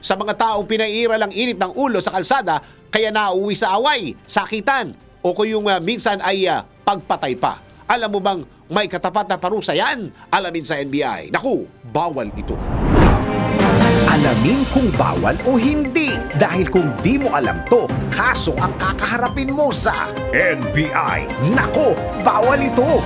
sa mga taong pinairal ang init ng ulo sa kalsada kaya nauwi sa away, sakitan o kung yung ah, minsan ay ah, pagpatay pa. Alam mo bang may katapat na parusa yan? Alamin sa NBI. Naku, bawal ito. Alamin kung bawal o hindi. Dahil kung di mo alam to, kaso ang kakaharapin mo sa NBI. Nako, bawal ito.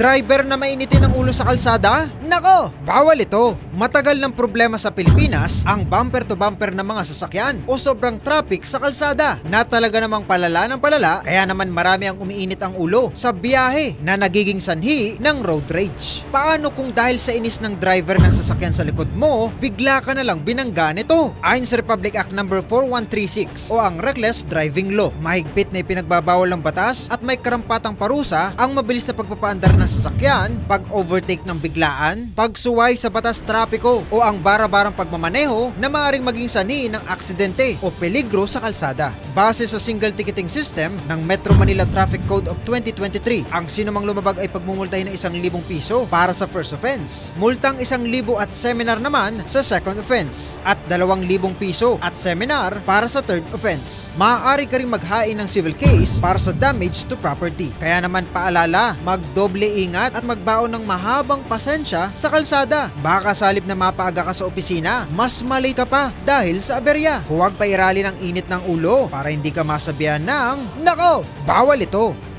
Driver na mainitin ang ulo sa kalsada? Nako, bawal ito. Matagal ng problema sa Pilipinas ang bumper to bumper ng mga sasakyan o sobrang traffic sa kalsada na talaga namang palala ng palala kaya naman marami ang umiinit ang ulo sa biyahe na nagiging sanhi ng road rage. Paano kung dahil sa inis ng driver ng sasakyan sa likod mo, bigla ka na lang binangga nito? Ayon sa Republic Act No. 4136 o ang Reckless Driving Law, mahigpit na ipinagbabawal ng batas at may karampatang parusa ang mabilis na pagpapaandar ng sasakyan, pag-overtake ng biglaan, pagsuway sa batas trapiko o ang bara-barang pagmamaneho na maaaring maging sani ng aksidente o peligro sa kalsada. Base sa single ticketing system ng Metro Manila Traffic Code of 2023, ang sinumang lumabag ay pagmumultay ng isang libong piso para sa first offense, multang isang libo at seminar naman sa second offense, at dalawang libong piso at seminar para sa third offense. Maaari ka rin maghain ng civil case para sa damage to property. Kaya naman paalala, magdoble ingat at magbaon ng mahabang pasensya sa kalsada. Baka salip na mapaaga ka sa opisina, mas malay ka pa dahil sa aberya. Huwag pairali ng init ng ulo para hindi ka masabihan ng, Nako, bawal ito.